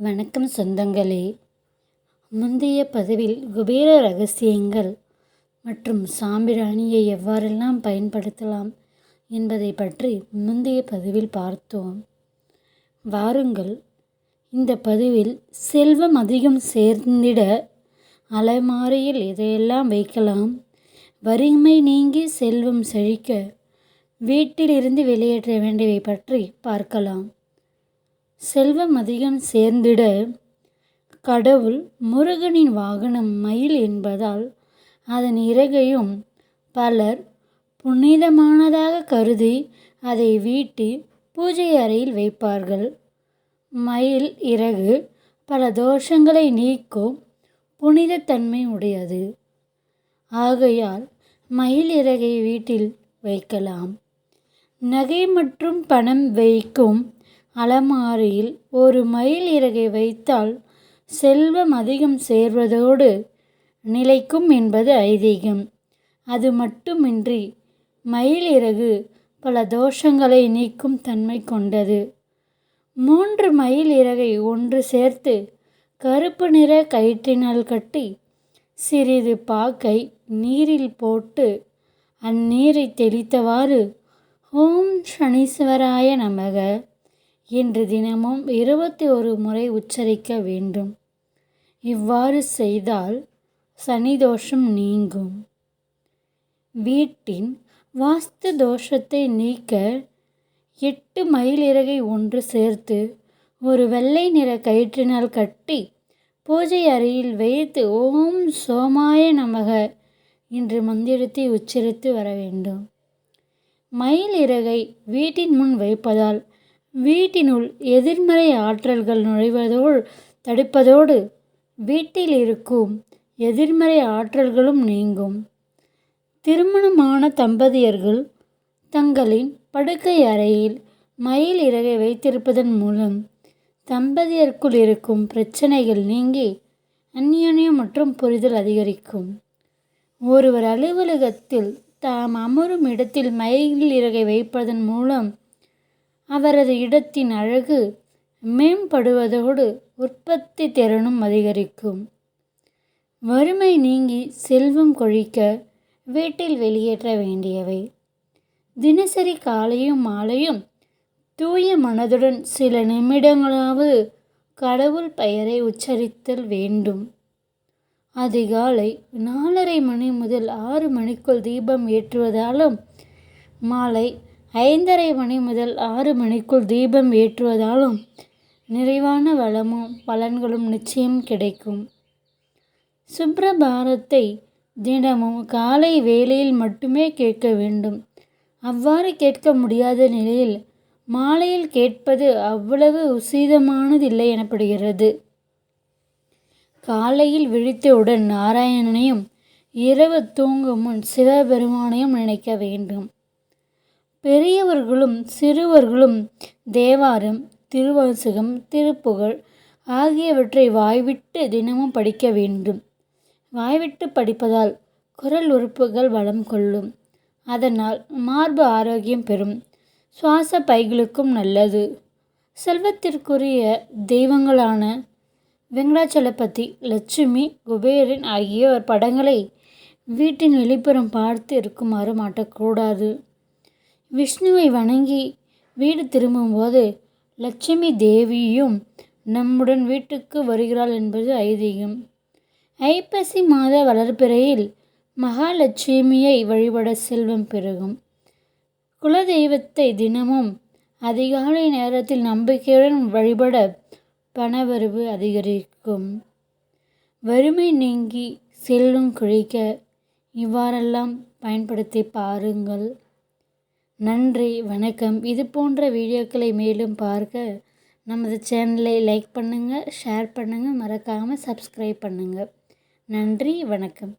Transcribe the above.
வணக்கம் சொந்தங்களே. முந்தைய பதிவில் குபேர ரகசியங்கள் மற்றும் சாம்பிராணியை எவ்வாறெல்லாம் பயன்படுத்தலாம் என்பதை பற்றி முந்தைய பதிவில் பார்த்தோம். வாருங்கள் இந்த பதிவில் செல்வம் அதிகம் சேர்ந்திட அலைமாறியில் எதையெல்லாம் வைக்கலாம் வறுமை நீங்கி செல்வம் செழிக்க வீட்டிலிருந்து வெளியேற்ற வேண்டியவை பற்றி பார்க்கலாம். செல்வம் அதிகம் சேர்ந்திட கடவுள் முருகனின் வாகனம் மயில் என்பதால் அதன் இறகையும் பலர் புனிதமானதாக கருதி அதை வீட்டு பூஜை அறையில் வைப்பார்கள். மயில் இறகு பல தோஷங்களை நீக்கும் புனிதத்தன்மை உடையது. ஆகையால் மயில் இறகை வீட்டில் வைக்கலாம். நகை மற்றும் பணம் வைக்கும் அலமாரியில் ஒரு மயில் இறகை வைத்தால் செல்வம் அதிகம் சேர்வதோடு நிலைக்கும் என்பது ஐதீகம். அது மட்டுமின்றி மயில் இறகு பல தோஷங்களை நீக்கும் தன்மை கொண்டது. மூன்று மயில் இறகை ஒன்று சேர்த்து கருப்பு நிற கயிற்றினால் கட்டி சிறிது பாக்கை நீரில் போட்டு அந்நீரை தெளித்தவாறு ஓம் சனீஸ்வராய நமக. என்று தினமும் இருபத்தி ஒரு முறை உச்சரிக்க வேண்டும். இவ்வாறு செய்தால் சனி தோஷம் நீங்கும். வீட்டின் வாஸ்து தோஷத்தை நீக்க எட்டு மயில் இறகை ஒன்று சேர்த்து ஒரு வெள்ளை நிற கயிற்றினால் கட்டி பூஜை அறையில் வைத்து ஓம் சோமாய நமக என்று மந்திரத்தை உச்சரித்து வர வேண்டும். மயில் இறகை வீட்டின் முன் வைப்பதால் வீட்டினுள் எதிர்மறை ஆற்றல்கள் நுழைவதோடு தடுப்பதோடு வீட்டில் இருக்கும் எதிர்மறை ஆற்றல்களும் நீங்கும். திருமணமான தம்பதியர்கள் தங்களின் படுக்கை அறையில் மயில் இறகை வைத்திருப்பதன் மூலம் தம்பதியருக்குள் இருக்கும் பிரச்சனைகள் நீங்கி அந்யோன்யம் மற்றும் புரிதல் அதிகரிக்கும். ஒருவர் அலுவலகத்தில் தாம் அமரும் இடத்தில் மயில் இறகை வைப்பதன் மூலம் அவரது இடத்தின் அழகு மேம்படுவதோடு உற்பத்தி திறனும் அதிகரிக்கும். வறுமை நீங்கி செல்வம் கொழிக்க வீட்டில் வெளியேற்ற வேண்டியவை. தினசரி காலையும் மாலையும் தூய மனதுடன் சில நிமிடங்களாவது கடவுள் பெயரை உச்சரித்தல் வேண்டும். அதிகாலை நாலரை மணி முதல் ஆறு மணிக்குள் தீபம் ஏற்றுவதாலும் மாலை ஐந்தரை மணி முதல் ஆறு மணிக்குள் தீபம் ஏற்றுவதாலும் நிறைவான வளமும் பலன்களும் நிச்சயம் கிடைக்கும். சுப்ரபாரத்தை தினமும் காலை வேளையில் மட்டுமே கேட்க வேண்டும். அவ்வாறு கேட்க முடியாத நிலையில் மாலையில் கேட்பது அவ்வளவு உசிதமானதில்லை எனப்படுகிறது. காலையில் விழித்தவுடன் நாராயணனையும் இரவு தூங்கும் முன் சிவபெருமானையும் நினைக்க வேண்டும். பெரியவர்களும் சிறுவர்களும் தேவாரம் திருவாசகம் திருப்புகழ் ஆகியவற்றை வாய்விட்டு தினமும் படிக்க வேண்டும். வாய்விட்டு படிப்பதால் குரல் உறுப்புகள் வளம் கொள்ளும். அதனால் மார்பு ஆரோக்கியம் பெறும். சுவாச பைகளுக்கும் நல்லது. செல்வத்திற்குரிய தெய்வங்களான வெங்கடாச்சலபதி லட்சுமி குபேரன் ஆகியோர் படங்களை வீட்டின் வெளிப்புறம் பார்த்து இருக்குமாறு மாட்டக்கூடாது. விஷ்ணுவை வணங்கி வீடு திரும்பும்போது லட்சுமி தேவியும் நம்முடன் வீட்டுக்கு வருகிறாள் என்பது ஐதீகம். ஐப்பசி மாத வளர்ப்பிறையில் மகாலட்சுமியை வழிபட செல்வம் பெருகும். குலதெய்வத்தை தினமும் அதிகாலை நேரத்தில் நம்பிக்கையுடன் வழிபட பணவரவு அதிகரிக்கும். வறுமை நீங்கி செல்லும் குழிக்க இவ்வாறெல்லாம் பயன்படுத்தி பாருங்கள். நன்றி வணக்கம். இது போன்ற வீடியோக்களை மேலும் பார்க்க நமது சேனலை லைக் பண்ணுங்கள் ஷேர் பண்ணுங்கள் மறக்காமல் சப்ஸ்கிரைப் பண்ணுங்கள் நன்றி வணக்கம்.